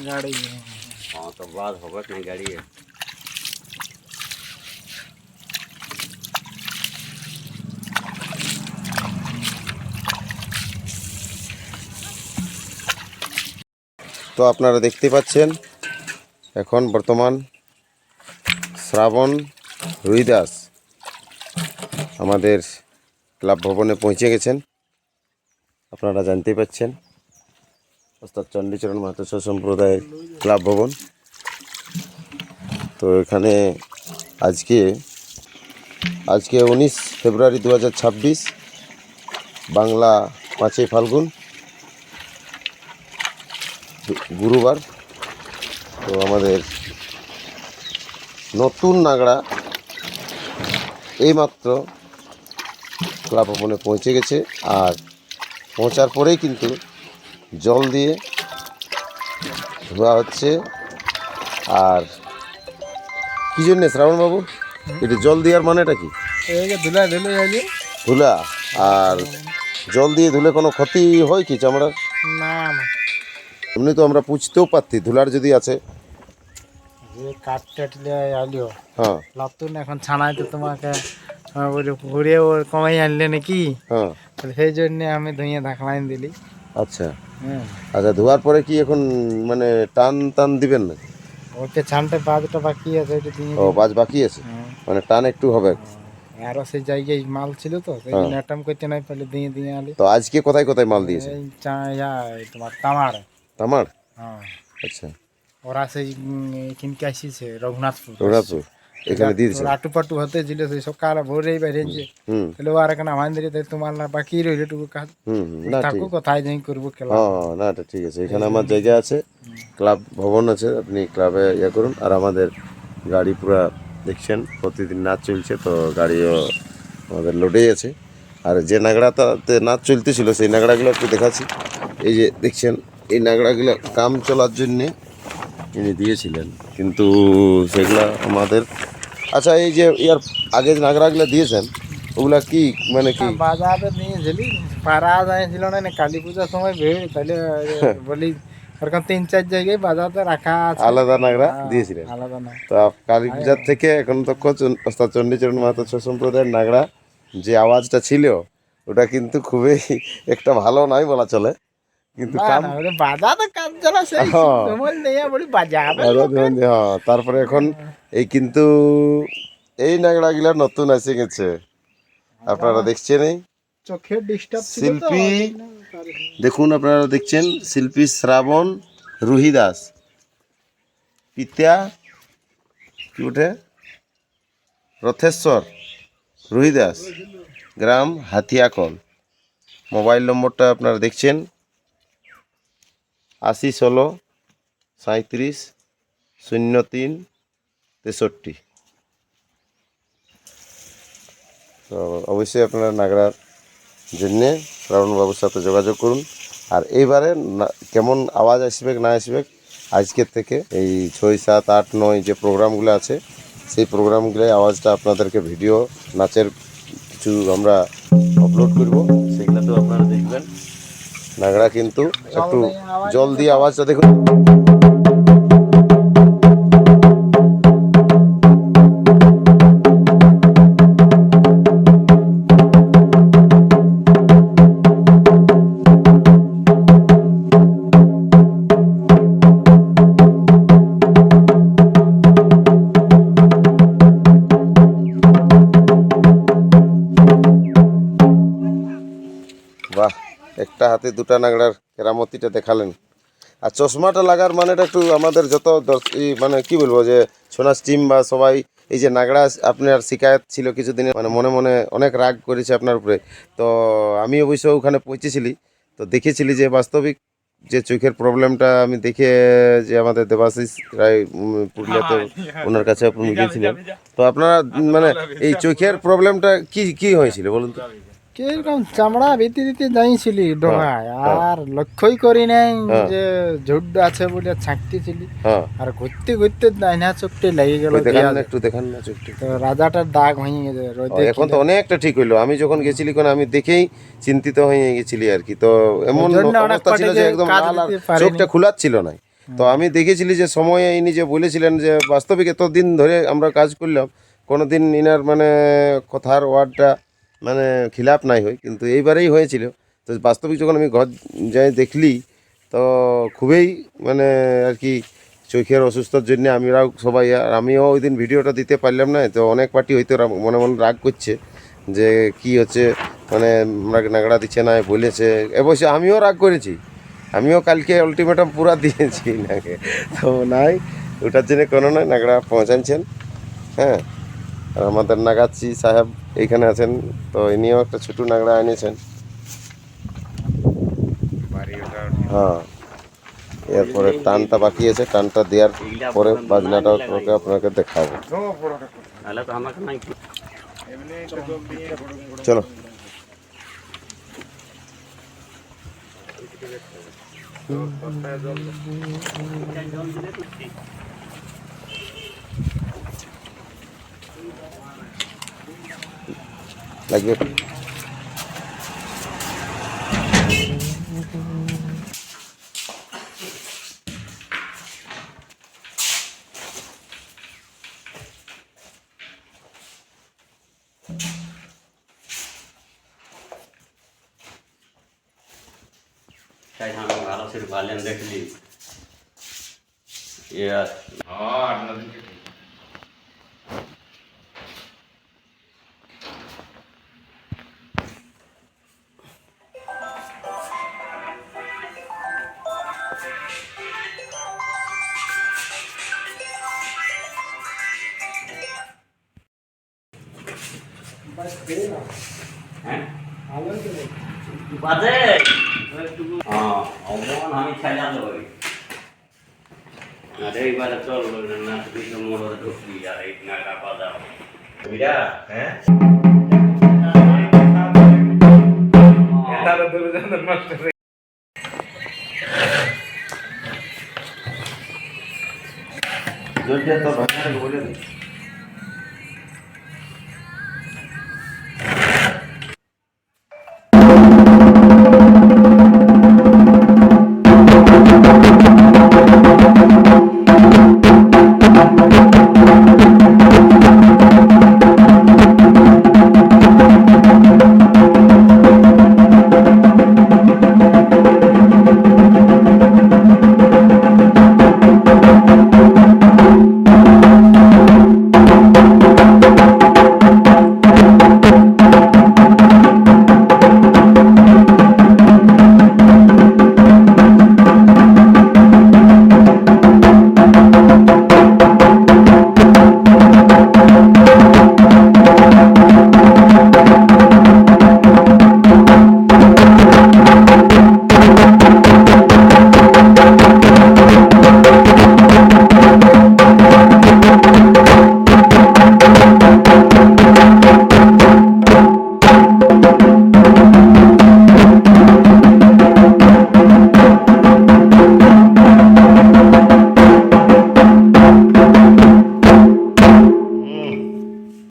गाड़ी हाँ तो बाद होगा नहीं गाड़ी है তো আপনারা দেখতে পাচ্ছেন এখন বর্তমান শ্রাবণ রুইদাস আমাদের ক্লাব ভবনে পৌঁছে গেছেন আপনারা জানতে পাচ্ছেন ওস্তাদ চণ্ডীচরণ মাহাতো সম্প্রদায় ক্লাব ভবন। তো এখানে আজকে আজকে উনিশ ফেব্রুয়ারি দু হাজার ছাব্বিশ, বাংলা পাঁচই ফাল্গুন, গুরুবার। তো আমাদের নতুন নাগড়া এইমাত্র ক্লাব ভবনে পৌঁছে গেছে। আর পৌঁছার পরেই কিন্তু জল দিয়ে ধোয়া হচ্ছে। আর কি জন্যে শ্রাবণবাবু এটা জল দেওয়ার মানেটা কি? ধুলা ধুলা আর জল দিয়ে ধুলে কোনো ক্ষতি হয় কি চামড়ার? না এমনি তো আমরা পুছতেও পারতি ধুলার যদি আছে। কাঠ হ্যাঁ। এখন তোমাকে কমাই আনলে হ্যাঁ। সেই আমি ধুয়ে ধাকলাইন দিলি। আচ্ছা। আচ্ছা ধোয়ার পরে কি এখন মানে টান টান দিবেন না ওকে ছানতে বাদটা বাকি আছে ওইটা দিয়ে ও বাজ বাকি আছে? হ্যাঁ। মানে টান একটু হবে আর সেই জায়গায় মাল ছিল তো সেই জন্য অ্যাটাম করতে নাই পারলে দিয়ে দিয়ে আলি। তো আজকে কোথায় কোথায় মাল দিয়েছে? তোমার তামার। তামার? হ্যাঁ। আচ্ছা। ওরা সেই কিনকে আসিছে রঘুনাথপুর। রঘুনাথপুর। এখানে দিয়ে দিয়েছে। আটু পাটু হতে ছিল সেই সকাল ভোরেই বেরিয়েছে হুম। তাহলে আর এখানে আমাদের তাহলে তোমার না বাকি রইল টুকু কাজ। না ঠিক। কোথায় যাই করব হ্যাঁ না এটা ঠিক আছে। এখানে আমার জায়গা আছে ক্লাব ভবন আছে আপনি ক্লাবে ইয়ে করুন। আর আমাদের গাড়ি পুরা দেখছেন প্রতিদিন নাচ চলছে তো গাড়িও আমাদের লোডেই আছে। আর যে নাগড়াতে নাচ চলতেছিল সেই নাগড়াগুলো একটু দেখাচ্ছি। এই যে দেখছেন এই নাগড়াগুলো কাম চলার জন্যে তিনি দিয়েছিলেন। কিন্তু সেগুলা আমাদের আচ্ছা এই যে ইয়ার আগে যে নাগড়াগুলো দিয়েছেন ওগুলা কি মানে কি? বাজারে নিয়েছিলি পাড়া যাইছিল না না কালী পূজার সময় ভিড় তাহলে বলি ওরকম তিন চার জায়গায় বাজারে রাখা আছে। আলাদা নাগড়া দিয়েছিলেন। আলাদা না। তো কালী পূজার থেকে এখন তো ওস্তাদ চণ্ডীচরণ মাহাতো ছৌ সম্প্রদায়ের নাগড়া যে আওয়াজটা ছিল ওটা কিন্তু খুবই একটা ভালো নয় বলা চলে। কিন্তু কাম না, ওটা কাজ চলা সেই হ্যাঁ। তোমার বলি বাজাবে হ্যাঁ, তারপরে এখন এই কিন্তু এই নাগড়া নাগড়াগুলা নতুন এসে গেছে। আপনারা দেখছেন এই? ডিস্টার্ব শিল্পী দেখুন আপনারা দেখছেন শিল্পী শ্রাবণ রুহি দাস পিতা কি ওঠে রথেশ্বর রুহি দাস গ্রাম হাতিয়াকল। মোবাইল নম্বরটা আপনারা দেখছেন। আশি, ষোলো সাঁত্রিশ শূন্য তিন, তেষট্টি। তো অবশ্যই আপনারা নাগরার জন্যে শ্রাবণবাবুর সাথে যোগাযোগ করুন। আর এইবারে কেমন আওয়াজ আসবে, না আসবে, আজকের থেকে এই ছয়, সাত, আট, নয় যে প্রোগ্রামগুলো আছে, সেই প্রোগ্রামগুলোয় আওয়াজটা আপনাদেরকে ভিডিও, নাচের কিছু আমরা আপলোড করব, সেগুলোতেও আপনারা দেখবেন। নাগড়া কিন্তু একটু জল দিয়ে আওয়াজটা দেখুন। হাতে দুটা নাগড়ার কেরামতিটা দেখালেন। আর চশমাটা লাগার মানেটা একটু আমাদের যত মানে কি বলব যে সোনাস টিম বা সবাই এই যে নাগড়া আপনার শিকায়ত ছিল কিছুদিন মানে মনে মনে অনেক রাগ করেছে আপনার উপরে। তো আমি অবশ্য ওখানে পৌঁছেছিলি তো দেখেছিলি যে বাস্তবিক যে চোখের প্রবলেমটা আমি দেখে যে আমাদের দেবাশিস রায় পুরুলিয়াতে ওনার কাছে আপনি গিয়েছিলেন। তো আপনারা মানে এই চোখের প্রবলেমটা কি কি হয়েছিল বলুন তো? কীরকম চামড়া ভিতরে দিতে যাইছিলি হ্যাঁ, ডোঙায় আর লক্ষ্যই করি নাই যে ঝুড আছে বলে ছাঁকতেছিলি। হ্যাঁ। আর ঘুরতে ঘুরতে ডাইনা চোখটি লেগে গেল দেখান একটু দেখান না চোখটা। তো রাজাটার দাগ হয়ে গেছে এখন তো অনেকটা ঠিক হইল। আমি যখন গেছিলি কোন আমি দেখেই চিন্তিত হয়ে গেছিলি আর কি। তো এমন অবস্থা ছিল যে একদম। চোখটা খোলাচ্ছিল না তো আমি দেখেছিলি যে সময়ে ইনি যে বলেছিলেন যে বাস্তবিক এতদিন ধরে আমরা কাজ করলাম কোনোদিন ইনার মানে কথার ওয়ার্ডটা মানে খিলাপ নাই হয়, কিন্তু এইবারেই হয়েছিল। তো বাস্তবিক যখন আমি ঘর যাই দেখলি, তো খুবই মানে আর কি চোখের অসুস্থতার জন্য আমরাও সবাই, আর আমিও ওই দিন ভিডিওটা দিতে পারলাম না, তো অনেক পার্টি হয়তো মনে মনে রাগ করছে যে কি হচ্ছে মানে আমরা নাগড়া দিচ্ছে না, বলেছে। অবশ্য আমিও রাগ করেছি। আমিও কালকে আলটিমেটাম পুরা দিয়েছি নাকে। তো নাই, ওটার জন্য কোনো নয় নাগড়া পৌঁছাচ্ছেন হ্যাঁ। আর আমাদের নাগাচ্ছি সাহেব এইখানে আছেন, তো ইনিও একটা ছোটো নাগড়া এনেছেন। হ্যাঁ এরপরে টানটা বাকি আছে, টানটা দেওয়ার পরে বাজনাটা আপনাকে দেখাবো। তো আমাকে নাই চলো লাগবে তাই আমি ভালো করে ভালেন দেখলি ইয়ার হ্যাঁ বাজে হ্যাঁ? অমন আমি ছাইলা দেবই আরে এইবারে চল না তুই তো মোড় ঢুকবি আর এই নাটা বাজাও। বুঝা হ্যাঁ? হ্যাঁ। তারা দুর্যোধন মাস্টার জলদি তো ভাষা বলে দিই